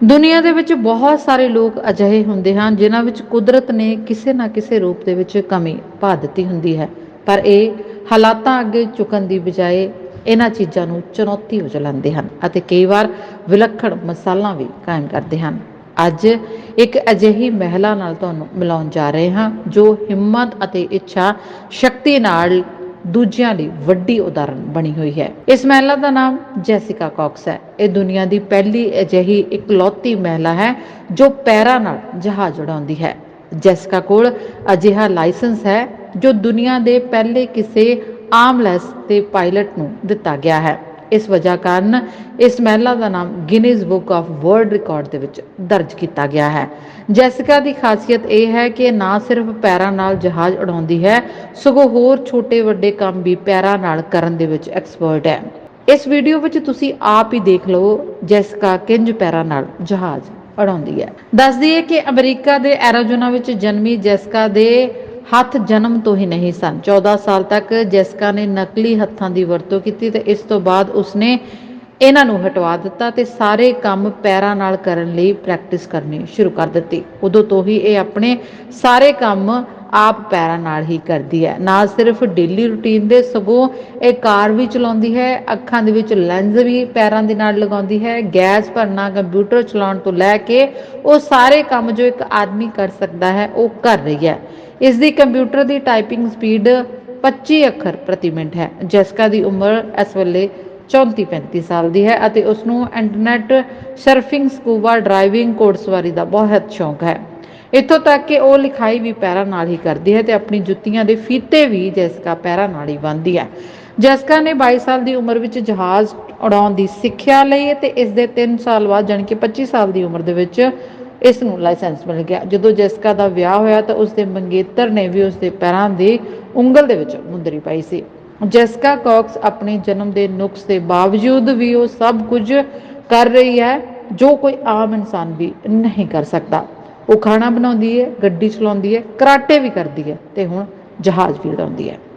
ਦੁਨੀਆ ਦੇ ਵਿੱਚ ਬਹੁਤ ਸਾਰੇ ਲੋਕ ਅਜਿਹੇ ਹੁੰਦੇ ਹਨ, ਜਿਨ੍ਹਾਂ ਵਿੱਚ ਕੁਦਰਤ ਨੇ ਕਿਸੇ ਨਾ ਕਿਸੇ ਰੂਪ ਦੇ ਵਿੱਚ ਕਮੀ ਪਾ ਦਿੱਤੀ ਹੁੰਦੀ ਹੈ। ਪਰ ਇਹ ਹਾਲਾਤਾਂ ਅੱਗੇ ਝੁਕਣ ਦੀ ਬਜਾਏ ਇਹਨਾਂ ਚੀਜ਼ਾਂ ਨੂੰ ਚੁਣੌਤੀ ਵਜੋਂ ਲੈਂਦੇ ਹਨ ਅਤੇ ਕਈ ਵਾਰ ਵਿਲੱਖਣ ਮਿਸਾਲਾਂ ਵੀ ਕਾਇਮ ਕਰਦੇ ਹਨ। ਅੱਜ ਇੱਕ ਅਜਿਹੀ ਮਹਿਲਾ ਨਾਲ ਤੁਹਾਨੂੰ ਮਿਲਾਉਣ ਜਾ ਰਹੇ ਹਾਂ, ਜੋ ਹਿੰਮਤ ਅਤੇ ਇੱਛਾ, ਸ਼ਕਤੀ ਨਾਲ ਦੂਜਿਆਂ ਲਈ ਵੱਡੀ ਉਦਾਹਰਨ ਬਣੀ ਹੋਈ ਹੈ। ਇਸ ਮਹਿਲਾ ਦਾ ਨਾਮ ਜੈਸਿਕਾ ਕੌਕਸ ਹੈ। ਇਹ ਦੁਨੀਆ ਦੀ ਪਹਿਲੀ ਅਜਿਹੀ ਇਕਲੌਤੀ ਮਹਿਲਾ ਹੈ ਜੋ ਪੈਰਾਂ ਨਾਲ ਜਹਾਜ਼ ਉਡਾਉਂਦੀ ਹੈ। ਜੈਸਿਕਾ ਕੋਲ ਅਜਿਹਾ ਲਾਇਸੈਂਸ ਹੈ ਜੋ ਦੁਨੀਆ ਦੇ ਪਹਿਲੇ ਕਿਸੇ ਆਮਲੈਸ ਤੇ ਪਾਇਲਟ ਨੂੰ ਦਿੱਤਾ ਗਿਆ ਹੈ। ਇਸ ਵਜ੍ਹਾ ਕਾਰਨ ਇਸ ਮਹਿਲਾ ਦਾ ਨਾਮ Guinness book of world record ਦੇ ਵਿੱਚ ਦਰਜ ਕੀਤਾ ਗਿਆ ਹੈ। ਜੈਸਿਕਾ ਦੀ ਖਾਸੀਅਤ ਇਹ ਹੈ ਕਿ ਨਾ ਸਿਰਫ ਪੈਰਾਂ ਨਾਲ ਜਹਾਜ਼ ਉਡਾਉਂਦੀ ਹੈ, ਸਗੋਂ ਹੋਰ ਛੋਟੇ ਵੱਡੇ ਕੰਮ ਵੀ ਪੈਰਾਂ ਨਾਲ ਕਰਨ ਦੇ ਵਿੱਚ ਐਕਸਪਰਟ ਹੈ। ਇਸ ਵੀਡੀਓ ਵਿੱਚ ਤੁਸੀਂ ਆਪ ਹੀ ਦੇਖ ਲਓ ਜੈਸਿਕਾ ਕਿੰਜ ਪੈਰਾਂ ਨਾਲ ਜਹਾਜ਼ ਉਡਾਉਂਦੀ ਹੈ। ਦੱਸਦੀ ਹੈ ਕਿ ਅਮਰੀਕਾ ਦੇ ਐਰੀਜ਼ੋਨਾ ਵਿੱਚ ਜਨਮੀ ਜੈਸਿਕਾ ਦੇ ਹੱਥ ਜਨਮ ਤੋਂ ਹੀ ਨਹੀਂ ਸਨ। 14 ਸਾਲ ਤੱਕ ਜੈਸਕਾ ਨੇ ਨਕਲੀ ਹੱਥਾਂ ਦੀ ਵਰਤੋਂ ਕੀਤੀ ਤੇ ਇਸ ਤੋਂ ਬਾਅਦ ਉਸਨੇ ਇਹਨਾਂ ਨੂੰ ਹਟਵਾ ਦਿੱਤਾ ਤੇ ਸਾਰੇ ਕੰਮ ਪੈਰਾਂ ਨਾਲ ਕਰਨ ਲਈ ਪ੍ਰੈਕਟਿਸ ਕਰਨੀ ਸ਼ੁਰੂ ਕਰ ਦਿੱਤੀ। ਉਦੋਂ ਤੋਂ ਹੀ ਇਹ ਆਪਣੇ ਸਾਰੇ ਕੰਮ ਆਪ ਪੈਰਾਂ ਨਾਲ ਹੀ ਕਰਦੀ ਹੈ। ਨਾ ਸਿਰਫ ਡੇਲੀ ਰੁਟੀਨ ਦੇ ਸਗੋਂ ਇਹ ਕਾਰ ਵੀ ਚਲਾਉਂਦੀ ਹੈ, ਅੱਖਾਂ ਦੇ ਵਿੱਚ ਲੈਂਜ਼ ਵੀ ਪੈਰਾਂ ਦੇ ਨਾਲ ਲਗਾਉਂਦੀ ਹੈ, ਗੈਸ ਭਰਨਾ ਕੰਪਿਊਟਰ ਚਲਾਉਣ ਤੋਂ ਲੈ ਕੇ ਉਹ ਸਾਰੇ ਕੰਮ ਜੋ ਇੱਕ ਆਦਮੀ ਕਰ ਸਕਦਾ ਹੈ, ਉਹ ਕਰ ਰਹੀ ਹੈ। ਇਸ ਦੀ ਕੰਪਿਊਟਰ ਦੀ ਟਾਈਪਿੰਗ ਸਪੀਡ 25 ਅੱਖਰ ਪ੍ਰਤੀ ਮਿੰਟ ਹੈ। ਜੈਸਕਾ ਦੀ ਉਮਰ ਇਸ ਵੇਲੇ 34 35 ਸਾਲ ਦੀ ਹੈ ਅਤੇ ਉਸ ਨੂੰ ਇੰਟਰਨੈਟ ਸਰਫਿੰਗ, ਸਕੂਬਾ, ਡਰਾਈਵਿੰਗ, ਘੋੜਸਵਾਰੀ ਦਾ ਬਹੁਤ ਸ਼ੌਂਕ ਹੈ। ਇੱਥੋਂ ਤੱਕ ਕਿ ਉਹ ਲਿਖਾਈ ਵੀ ਪੈਰਾਂ ਨਾਲ ਹੀ ਕਰਦੀ ਹੈ ਤੇ ਆਪਣੀ ਜੁੱਤੀਆਂ ਦੇ ਫੀਤੇ ਵੀ ਜੈਸਕਾ ਪੈਰਾਂ ਨਾਲ ਹੀ ਬੰਨ੍ਹਦੀ ਹੈ। ਜੈਸਕਾ ਨੇ 22 ਸਾਲ ਦੀ ਉਮਰ ਵਿੱਚ ਜਹਾਜ਼ ਉਡਾਉਣ ਦੀ ਸਿੱਖਿਆ ਲਈ ਤੇ ਇਸ ਦੇ 3 ਸਾਲ ਬਾਅਦ ਜਾਣੀ ਕਿ 25 ਸਾਲ ਦੀ ਉਮਰ ਦੇ ਵਿੱਚ ਇਸ ਨੂੰ ਲਾਇਸੈਂਸ ਮਿਲ ਗਿਆ। ਜਦੋਂ ਜੈਸਕਾ ਦਾ ਵਿਆਹ ਹੋਇਆ ਤਾਂ ਉਸ ਦੇ ਮੰਗੇਤਰ ਨੇ ਵੀ ਉਸ ਦੇ ਪੈਰਾਂ ਦੀ ਉਂਗਲ ਦੇ ਵਿੱਚ ਮੁੰਦਰੀ ਪਾਈ ਸੀ। ਜੈਸਕਾ ਕੌਕਸ ਆਪਣੇ ਜਨਮ ਦੇ ਨੁਕਸ ਦੇ ਬਾਵਜੂਦ ਵੀ ਉਹ ਸਭ ਕੁਝ ਕਰ ਰਹੀ ਹੈ, ਜੋ ਕੋਈ ਆਮ ਇਨਸਾਨ ਵੀ ਨਹੀਂ ਕਰ ਸਕਦਾ। ਉਹ ਖਾਣਾ ਬਣਾਉਂਦੀ ਹੈ, ਗੱਡੀ ਚਲਾਉਂਦੀ ਹੈ, ਕਰਾਟੇ ਵੀ ਕਰਦੀ ਹੈ ਤੇ ਹੁਣ ਜਹਾਜ਼ ਵੀ ਉਡਾਉਂਦੀ ਹੈ।